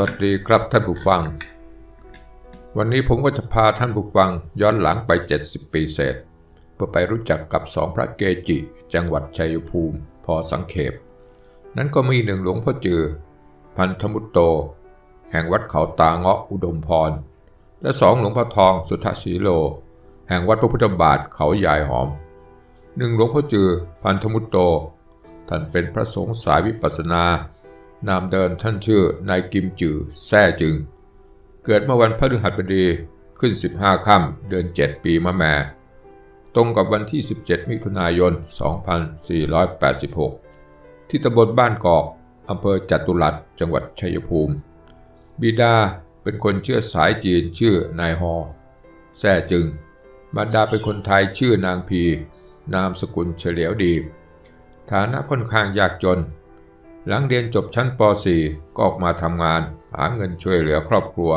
วัสดีครับท่านผู้ฟัง วันนี้ผมก็จะพาท่านผู้ฟังย้อนหลังไป 70 ปีเศษ เพื่อไปรู้จักกับสองพระเกจิ จังหวัดชัยภูมิพอสังเขปนั้นก็มีหนึ่งหลวงพ่อจือ พันธมุตโต แห่งวัดเขาตาเงาะอุดมพร และสองหลวงพ่อทองสุทธศีโล แห่งวัดพระพุทธบาทเขาใหญ่หอมหนึ่งหลวงพ่อจือ พันธมุตโต ท่านเป็นพระสงฆ์สายวิปัสสนา นามเดินท่านชื่อนายกิมจือแซ่จึง เกิดเมื่อวันพฤหัสบดีขึ้น 15 ค่ำเดือน 7 ปีมะแม่ ตรงกับวันที่ 17 มิถุนายน 2486 ที่ตำบลบ้านกอกอำเภอจัตุรัสจังหวัดชัยภูมิ บิดาเป็นคนเชื่อสายจีนชื่อนายฮอแซ่จึงมารดาเป็นคนไทยชื่อนางพี นามสกุลเฉลียวดี ฐานะค่อนข้างยากจน หลังเรียนจบชั้นป .4 ก็ออกมาทำงาน หาเงินช่วยเหลือครอบครัว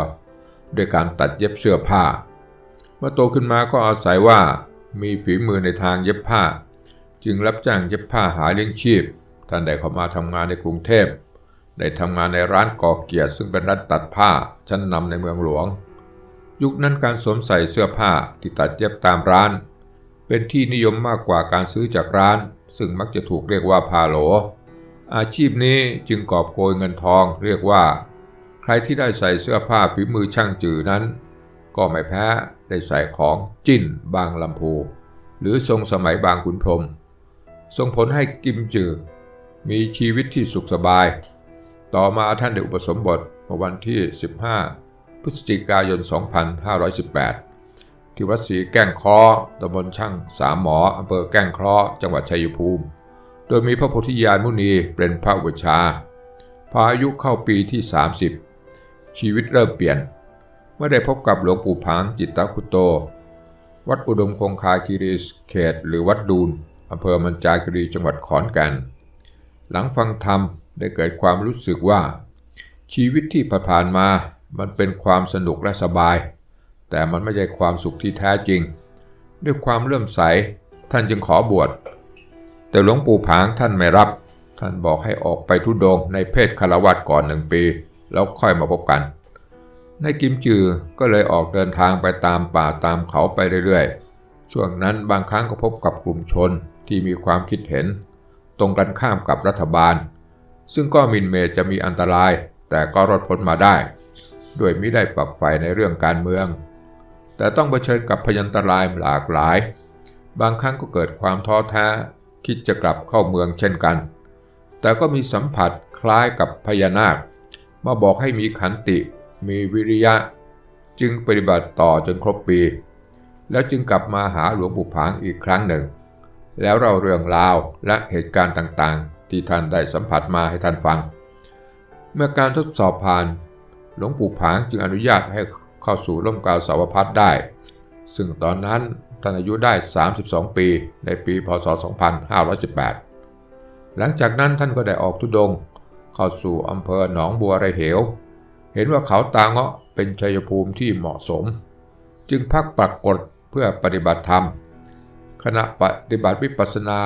ด้วยการตัดเย็บเสื้อผ้า เมื่อโตขึ้นมาก็อาศัยว่า มีฝีมือในทางเย็บผ้า จึงรับจ้างเย็บผ้าหาเลี้ยงชีพ ท่านได้เข้ามาทำงานในกรุงเทพ ได้ทำงานในร้านก่อเกียรติซึ่งเป็นร้านตัดผ้าชั้นนำในเมืองหลวง ยุคนั้นการสวมใส่เสื้อผ้าที่ตัดเย็บตามร้าน เป็นที่นิยมมากกว่าการซื้อจากร้าน ซึ่งมักจะถูกเรียกว่าพาโหล อาชีพนี้จึงกอบโกยเงินทองเรียกว่า ใครที่ได้ใส่เสื้อผ้าฝีมือช่างจือนั้น ก็ไม่แพ้ได้ใส่ของจิ้นบางลำพู หรือทรงสมัยบางขุนพรมส่งผลให้กิมจือ มีชีวิตที่สุขสบาย ต่อมาท่านได้อุปสมบทเมื่อวันที่ 15 พฤศจิกายน 2518 ที่วัดศรีแก้งคอตำบลช่างสามหมออำเภอแก้งคราะห์จังหวัดชัยภูมิ โดยมีพระโพธิญาณมุนีเป็นพระอุปชาพออายุเข้าปีที่ 30 ชีวิตเริ่มเปลี่ยน เมื่อได้พบกับหลวงปู่ผางจิตตคุโต วัดอุดมคงคาคีรีเขต หรือวัดดูนอำเภอมันจาคีรีจังหวัดขอนแก่น หลังฟังธรรมได้เกิดความรู้สึกว่า ชีวิตที่ผ่านมามันเป็นความสนุกและสบาย แต่มันไม่ใช่ความสุขที่แท้จริง ด้วยความเลื่อมใสท่านจึงขอบวช แต่หลวงปู่ผางท่านไม่รับ ท่านบอกให้ออกไปทุดงในเพศคารวัตก่อนหนึ่งปี แล้วค่อยมาพบกันในกิมจือก็เลยออกเดินทางไปตามป่าตามเขาไปเรื่อยๆ ช่วงนั้นบางครั้งก็พบกับกลุ่มชนที่มีความคิดเห็น ตรงกันข้ามกับรัฐบาล ซึ่งก็มินเมย์จะมีอันตราย แต่ก็รอดพ้นมาได้ ด้วยไม่ได้ปักไฟในเรื่องการเมือง แต่ต้องเผชิญกับพยันตรายหลากหลาย บางครั้งก็เกิดความท้อแท้ คิดจะกลับเข้าเมืองเช่นกัน แต่ก็มีสัมผัสคล้ายกับพญานาค มาบอกให้มีขันติมีวิริยะ จึงปฏิบัติต่อจนครบปี แล้วจึงกลับมาหาหลวงปู่ผางอีกครั้งหนึ่ง แล้วเราเรื่องราวและเหตุการณ์ต่างๆ ที่ท่านได้สัมผัสมาให้ท่านฟัง เมื่อการทดสอบผ่าน หลวงปู่ผางจึงอนุญาตให้เข้าสู่ร่มกาสาวพัฒได้ ซึ่งตอนนั้น ท่านอายุได้ 32 ปี ในปี พศ 2518 หลังจากนั้นท่านก็ได้ออกทุดง เข้าสู่อำเภอหนองบัวไรเหว เห็นว่าเขาตาเงาะเป็นชัยภูมิที่เหมาะสม จึงพักปรากฏเพื่อปฏิบัติธรรม ขณะปฏิบัติวิปัสสนา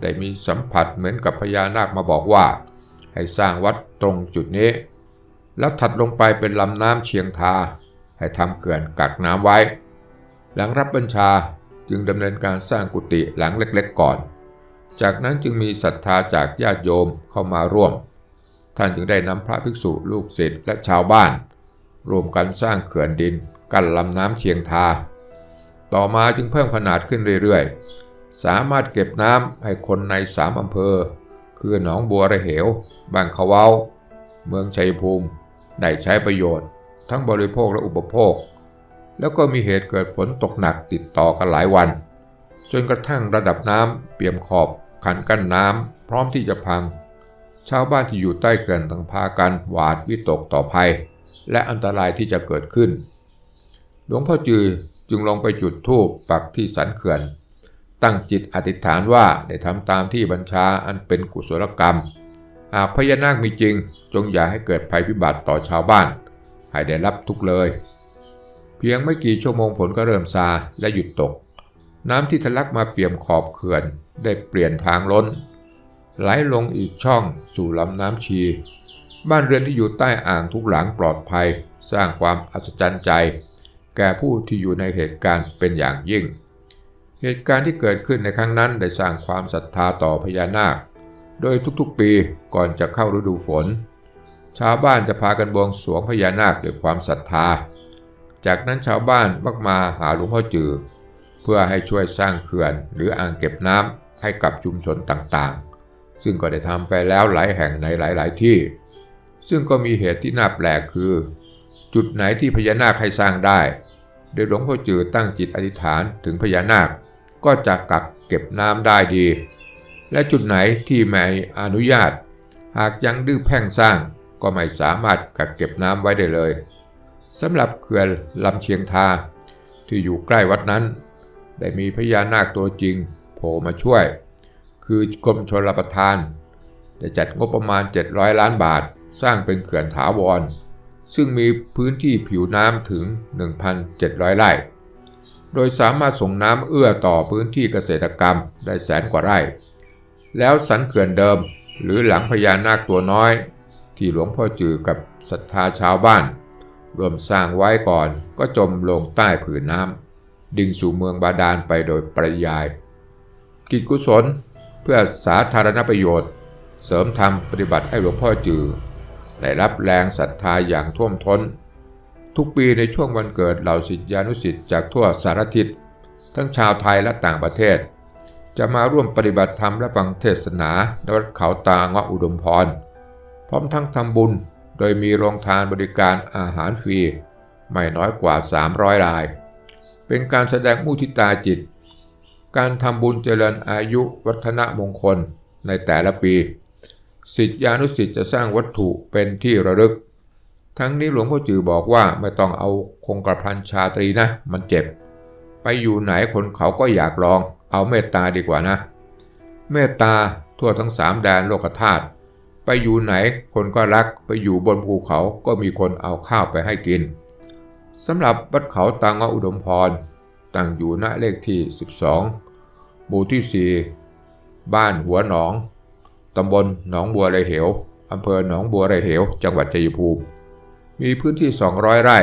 ได้มีสัมผัสเหมือนกับพญานาคมาบอกว่า ให้สร้างวัดตรงจุดนี้ แล้วถัดลงไปเป็นลำน้ำเชียงทา ให้ทำเขื่อนกักน้ำไว้ หลังรับบัญชาจึงดำเนินการสร้างกุฏิหลังเล็กๆก่อน จากนั้นจึงมีศรัทธาจากญาติโยมเข้ามาร่วม ท่านจึงได้นำพระภิกษุลูกศิษย์และชาวบ้านรวมกันสร้างเขื่อนดิน กั้นลำน้ำเชียงทา ต่อมาจึงเพิ่มขนาดขึ้นเรื่อยๆ สามารถเก็บน้ำให้คนในสามอำเภอ คือหนองบัวระเหว บางขาวาเมืองชัยภูมิ ได้ใช้ประโยชน์ ทั้งบริโภคและอุปโภค แล้วก็มีเหตุเกิดฝนตกหนักติดต่อกันหลายวัน จนกระทั่งระดับน้ำเปี่ยมขอบคันกั้นน้ำพร้อมที่จะพัง ชาวบ้านที่อยู่ใต้เขื่อนต่างพากันหวาดวิตกต่อภัย และอันตรายที่จะเกิดขึ้น หลวงพ่อจือจึงลงไปจุดธูปปักที่สันเขื่อน ตั้งจิตอธิษฐานว่าได้ทำตามที่บัญชาอันเป็นกุศลกรรม หากพญานาคมีจริง จงอย่าให้เกิดภัยพิบัติต่อชาวบ้าน ให้ได้รับทุกเลย เพียงไม่กี่ชั่วโมงฝนก็เริ่มซาและหยุดตก น้ำที่ทะลักมาเปี่ยมขอบเขื่อนได้เปลี่ยนทางล้น ไหลลงอีกช่องสู่ลำน้ำชี บ้านเรือนที่อยู่ใต้อ่างทุกหลังปลอดภัย สร้างความอัศจรรย์ใจ แก่ผู้ที่อยู่ในเหตุการณ์เป็นอย่างยิ่ง เหตุการณ์ที่เกิดขึ้นในครั้งนั้นได้สร้างความศรัทธาต่อพญานาค โดยทุกๆปีก่อนจะเข้าฤดูฝน ชาวบ้านจะพากันบวงสรวงพญานาคด้วยความศรัทธา จากนั้นชาวบ้านมักมาหาหลวงพ่อจือ เพื่อให้ช่วยสร้างเขื่อนหรืออ่างเก็บน้ำให้กับชุมชนต่างๆ ซึ่งก็ได้ทำไปแล้วหลายแห่งในหลาย ๆ ที่ ซึ่งก็มีเหตุที่น่าแปลกคือ จุดไหนที่พญานาคให้สร้างได้โดยหลวงพ่อจือตั้งจิตอธิษฐานถึงพญานาคก็จะกักเก็บน้ำได้ดี และจุดไหนที่ไม่อนุญาต หากยังดื้อแพ่งสร้างก็ไม่สามารถกักเก็บน้ำไว้ได้เลย สำหรับเขื่อนลำเชียงทา ที่อยู่ใกล้วัดนั้น ได้มีพญานาคตัวจริงโผล่มาช่วย คือกรมชลประทานได้จัดงบประมาณ 700 ล้านบาท สร้างเป็นเขื่อนถาวร ซึ่งมีพื้นที่ผิวน้ำถึง 1,700 ไร่ โดยสามารถส่งน้ำเอื้อต่อพื้นที่เกษตรกรรมได้แสนกว่าไร่ แล้วสันเขื่อนเดิม หรือหลังพญานาคตัวน้อย ที่หลวงพ่อจือกับศรัทธาชาวบ้าน รวมสร้างไว้ก่อนก็จมลงใต้ผืนน้ำดิ่งสู่เมืองบาดาลไปโดยปริยาย กิจกุศลเพื่อสาธารณประโยชน์ เสริมธรรมปฏิบัติให้หลวงพ่อจือได้รับแรงศรัทธาอย่างท่วมท้น ทุกปีในช่วงวันเกิดเหล่าศิษยานุศิษย์จากทั่วสารทิศทั้งชาวไทยและต่างประเทศ จะมาร่วมปฏิบัติธรรมและฟังเทศนาในวัดเขาตาเงาะอุดมพร พร้อมทั้งทำบุญ โดยมีโรงทานบริการอาหารฟรีไม่น้อยกว่า 300 ราย เป็นการแสดงมุทิตาจิต การทำบุญเจริญอายุวัฒนมงคลในแต่ละปี สิทธิานุสิทธิ์จะสร้างวัตถุเป็นที่ระลึก ทั้งนี้หลวงพ่อจือบอกว่าไม่ต้องเอาคงกระพันชาตรีนะ มันเจ็บ ไปอยู่ไหนคนเขาก็อยากลอง เอาเมตตาดีกว่านะ เมตตาทั่วทั้งสามแดนโลกธาตุ ไปอยู่ไหนคนก็รักไปอยู่บนภูเขาก็มีคนเอาข้าวไปให้กินสำหรับวัดเขาตังอุดมพร ตั้งอยู่ณเลขที่ 12 หมู่ที่ 4 บ้านหัวหนอง ตำบลหนองบัวไรเหวอำเภอหนองบัวไรเหว จังหวัดชัยภูมิ มีพื้นที่ 200 ไร่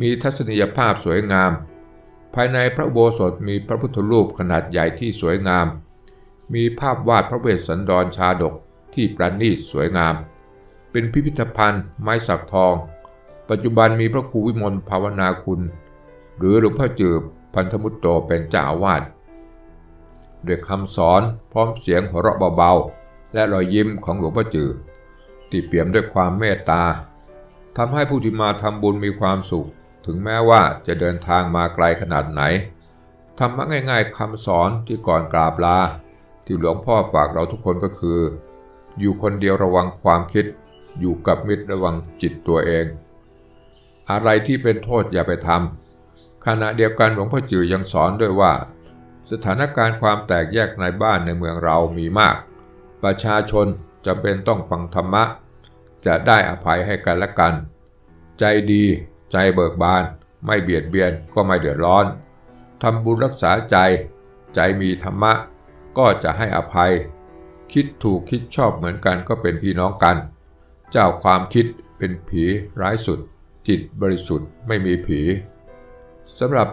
มีทัศนียภาพสวยงาม ภายในพระโบสถมีพระพุทธรูปขนาดใหญ่ที่สวยงาม มีภาพวาดพระเวสสันดรชาดก ที่ประณีตสวยงาม เป็นพิพิธภัณฑ์ไม้สักทอง ปัจจุบันมีพระครูวิมลภาวนาคุณ หรือหลวงพ่อจืบพันธมุตโตเป็นเจ้าอาวาสด้วยคำสอนพร้อมเสียงหัวเราะเบาๆ และรอยยิ้มของหลวงพ่อจือที่เปี่ยมด้วยความเมตตาทำให้ผู้ที่มาทำบุญมีความสุข ถึงแม้ว่าจะเดินทางมาไกลขนาดไหนธรรมะง่ายๆคำสอนที่ก่อนกราบลา ที่หลวงพ่อฝากเราทุกคนก็คือ อยู่คนเดียวระวังความคิด อยู่กับมิตรระวังจิตตัวเอง อะไรที่เป็นโทษอย่าไปทำขณะเดียวกันหลวงพ่อจือยังสอนด้วยว่า สถานการณ์ความแตกแยกในบ้านในเมืองเรามีมาก ประชาชนจำเป็นต้องฟังธรรมะ จะได้อภัยให้กันและกัน ใจดีใจเบิกบาน ไม่เบียดเบียนก็ไม่เดือดร้อนทำบุญรักษาใจ ใจมีธรรมะ ก็จะให้อภัย คิดถูกคิดชอบเหมือนกันก็เป็นพี่น้องกัน เจ้าความคิดเป็นผีร้ายสุด จิตบริสุทธิ์ไม่มีผีสำหรับ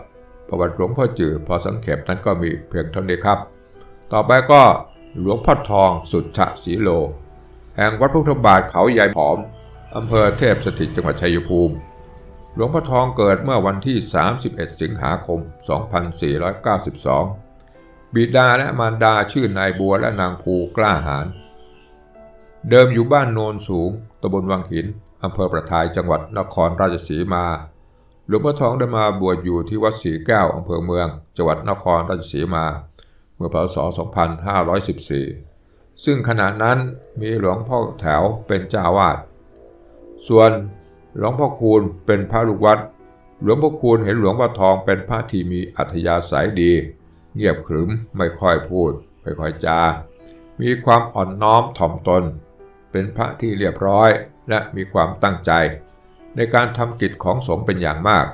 ประวัติหลวงพ่อจือพอสังเขปนั้นก็มีเพียงเท่านี้ครับ ต่อไปก็หลวงพ่อทองสุดฉะสีโล แห่งวัดพุทธบาทเขาใหญ่ผอมอำเภอเทพสถิตจังหวัดชัยภูมิ หลวงพ่อทองเกิดเมื่อวันที่ 31 สิงหาคม 2492 บิดาและมารดาชื่อนายบัวและนางภูกล้าหาญเดิมอยู่บ้านโนนสูงตำบลวังหินอำเภอประทายจังหวัดนครราชสีมา หลวงพ่อทองได้มาบวชอยู่ที่วัดศรีแก้วอำเภอเมือง จังหวัดนครราชสีมา เมื่อพศ 2514 ซึ่งขณะนั้นมีหลวงพ่อแถวเป็นเจ้าวาด ส่วนหลวงพ่อคูณเป็นพระลูกวัด หลวงพ่อคูณเห็นหลวงพ่อทองเป็นพระที่มีอัธยาศัยดี เงียบขรึมไม่ค่อยพูด ไม่ค่อยจา มีความอ่อนน้อมถ่อมตน เป็นพระที่เรียบร้อยและมีความตั้งใจ ในการทำกิจของสงฆ์เป็นอย่างมาก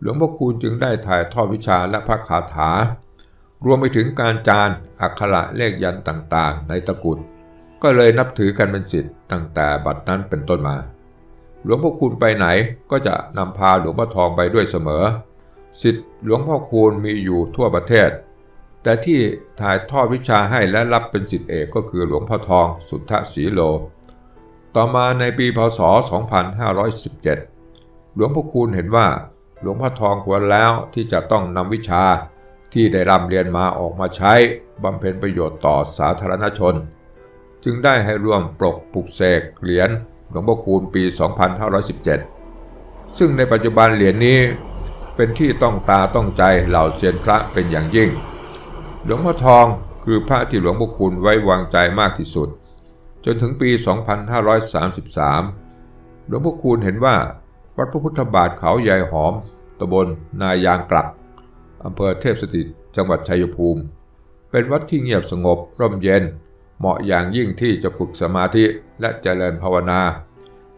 หลวงพ่อคูณจึงได้ถ่ายทอดวิชาและพระคาถา รวมไปถึงการจารอักขระเลขยันต์ต่างๆ ในตะกุดก็เลยนับถือกันเป็นสิทธิ์ตั้งแต่บัดนั้นเป็นต้นมา หลวงพ่อคูณไปไหนก็จะนำพาหลวงพ่อทองไปด้วยเสมอ สิทธิ์หลวงพ่อคูณมีอยู่ทั่วประเทศ แต่ที่ถ่ายทอดวิชาให้และรับเป็นสิทธิเอกก็คือหลวงพ่อทองสุทธศีโล ต่อมาในปีพศ 2517 หลวงพ่อคูณเห็นว่าหลวงพ่อทองควรแล้วที่จะต้องนำวิชาที่ได้ร่ำเรียนมาออกมาใช้บำเพ็ญประโยชน์ต่อสาธารณชน จึงได้ให้ร่วมปลกปลุกเสกเหรียญหลวงพ่อคูณปี 2517 ซึ่งในปัจจุบันเหรียญนี้ เป็นที่ต้องตาต้องใจเหล่าเซียนพระเป็นอย่างยิ่ง หลวงพ่อทองคือพระที่หลวงพ่อคูณไว้วางใจมากที่สุด จนถึงปี 2533 หลวงพ่อคูณเห็นว่าวัดพระพุทธบาทเขาใหญ่หอมตำบลนายางกลักอำเภอเทพสถิตจังหวัดชัยภูมิ เป็นวัดที่เงียบสงบร่มเย็น เหมาะอย่างยิ่งที่จะฝึกสมาธิและเจริญภาวนา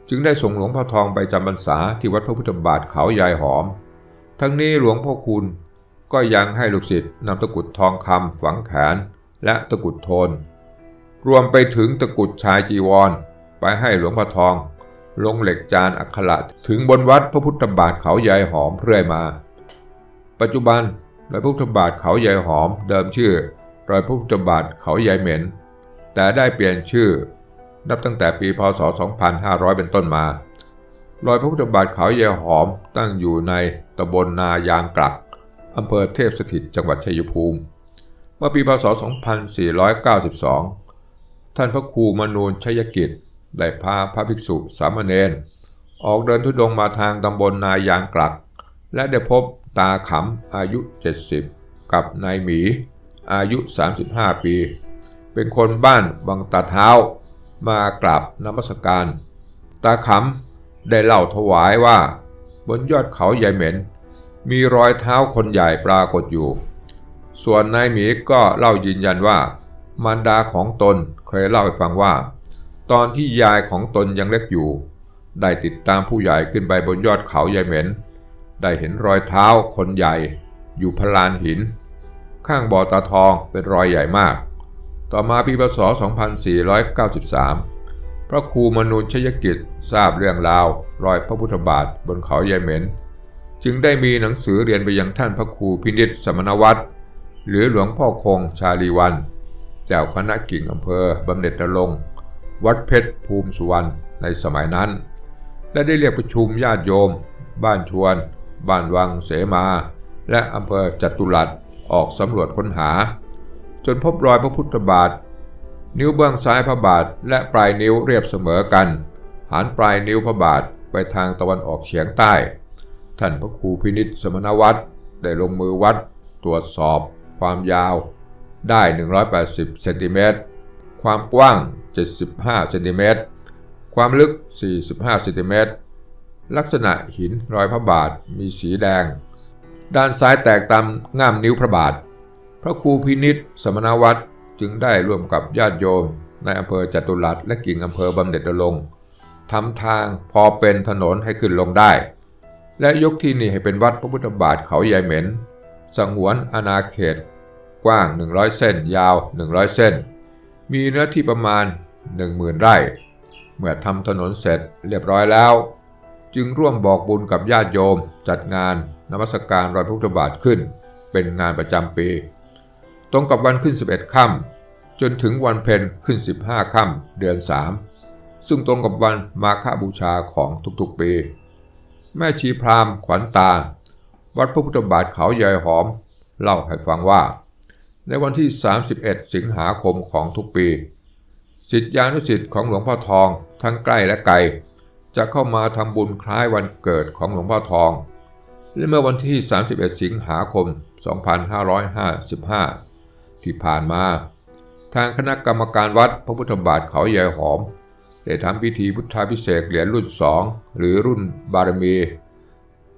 จึงได้ส่งหลวงพ่อทองไปจำพรรษาที่วัดพระพุทธบาทเขายายหอม ทั้งนี้หลวงพ่อคูณก็ยังให้ลูกศิษย์นำตะกุดทองคำฝังแขนและตะกุดโทน รวมไปถึงตะกุดชายจีวร ไปให้หลวงพ่อทอง ลงเหล็กจานอักขระถึงบนวัดพระพุทธบาทเขายายหอมเรื่อยมา ปัจจุบันรอยพระพุทธบาทเขายายหอมเดิมชื่อรอยพระพุทธบาทเขายายเหม็น แต่ได้เปลี่ยนชื่อ นับตั้งแต่ปีพศ 2500 เป็นต้นมา รอยพระพุทธบาทเขายายหอมตั้งอยู่ใน ตำบลนายางกลัก อำเภอเทพสถิต จังหวัดชัยภูมิ เมื่อปีพศ 2492 ท่านพระครูมนูลชัยกิจ ได้พาพระภิกษุสามเณรออกเดินทุดงมาทางตำบลนายางกลัก และได้พบตาขำอายุ 70 กับนายหมี อายุ 35 ปี เป็นคนบ้านวังตาเท้ามากราบนมัสการ ตาขำได้เล่าถวายว่า บนยอดเขาใหญ่เหม็น มีรอยเท้าคนใหญ่ปรากฏอยู่ ส่วนนายหมีก็เล่ายืนยันว่า มารดาของตนเคยเล่าให้ฟังว่า ตอนที่ยายของตนยังเล็กอยู่ ได้ติดตามผู้ใหญ่ขึ้นไปบนยอดเขาใหญ่เหม็น ได้เห็นรอยเท้าคนใหญ่ อยู่พลานหิน ข้างบ่อตาทองเป็นรอยใหญ่มาก ต่อมาปีพศ 2493 พระครูมนูญชยกิจทราบเรื่องราวรอยพระพุทธบาทบนเขาใหญ่เหม็น จึงได้มีหนังสือเรียนไปยังท่านพระครูพินิษสมณวัตรหรือหลวงพ่อคงชาลีวัน เจ้าคณะกิ่งอำเภอบำเหน็จนรงวัดเพชรภูมิสุวรรณในสมัยนั้น และได้เรียกประชุมญาติโยม บ้านชวน บ้านวังเสมา และอำเภอจัตุรัสออกสำรวจค้นหา จนพบรอยพระพุทธบาท นิ้วเบื้องซ้ายพระบาทและปลายนิ้วเรียบเสมอกัน หันปลายนิ้วพระบาทไปทางตะวันออกเฉียงใต้ ท่านพระครูพินิษสมณวัตรได้ลงมือวัด ตรวจสอบ ความยาว ได้ 180เซนติเมตรความกว้าง 75เซนติเมตรความลึก 45เซนติเมตรลักษณะหินรอยพระบาทมีสีแดง ด้านซ้ายแตกตามง่ามนิ้วพระบาท พระครูพินิษสมณวัตร จึงได้ร่วมกับญาติโยม ในอำเภอจตุรัสและกิ่งอำเภอบำเหน็จนรงทำทางพอเป็นถนนให้ขึ้นลงได้ และยกที่นี่ให้เป็นวัดพระพุทธบาทเขาใหญ่เหม็นสงวนอาณาเขต กว้าง 100 เส้น ยาว 100 เส้น มีเนื้อที่ประมาณ 10,000 ไร่ เมื่อทำถนนเสร็จเรียบร้อยแล้ว จึงร่วมบอกบุญกับญาติโยม จัดงานนมัสการรอยพระพุทธบาทขึ้น เป็นงานประจำปี ตรงกับวันขึ้น 11ค่ำจนถึงวันเพ็ญขึ้น 15ค่ำเดือน 3 ซึ่งตรงกับวันมาฆบูชาของทุกๆปี แม่ชีพราหมณ์ขวัญตา วัดพระพุทธบาทเขาใหญ่หอม เล่าให้ฟังว่า ในวันที่ 31 สิงหาคมของทุกปีสิทธิานุสิทธิ์ของหลวงพ่อทองทั้งใกล้และไกล จะเข้ามาทำบุญคล้ายวันเกิดของหลวงพ่อทองและเมื่อวันที่ 31 สิงหาคม 2555 ที่ผ่านมา ทางคณะกรรมการวัดพระพุทธบาทเขาใหญ่หอม ได้ทำพิธีพุทธาพิเศษเหรียญรุ่น2หรือรุ่นบารมี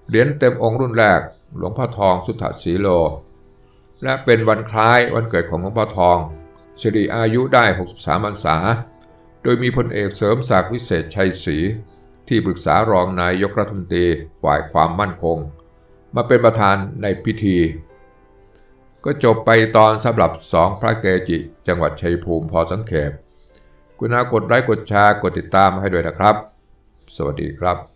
เหรียญเต็มองค์รุ่นแรก หลวงพ่อทองสุทธศีโล และเป็นวันคล้ายวันเกิดของหลวงพ่อทองสิริอายุได้ 63พรรษา โดยมีพลเอกเสริมศักดิ์วิเศษชัยศรีที่ปรึกษารองนายกรัฐมนตรีฝ่ายความมั่นคง มาเป็นประธานในพิธี ก็จบไปตอนสำหรับสองพระเกจิ จังหวัดชัยภูมิพอสังเขปคุณากดไลค์กดแชร์กดติดตามให้ด้วยนะครับ สวัสดีครับ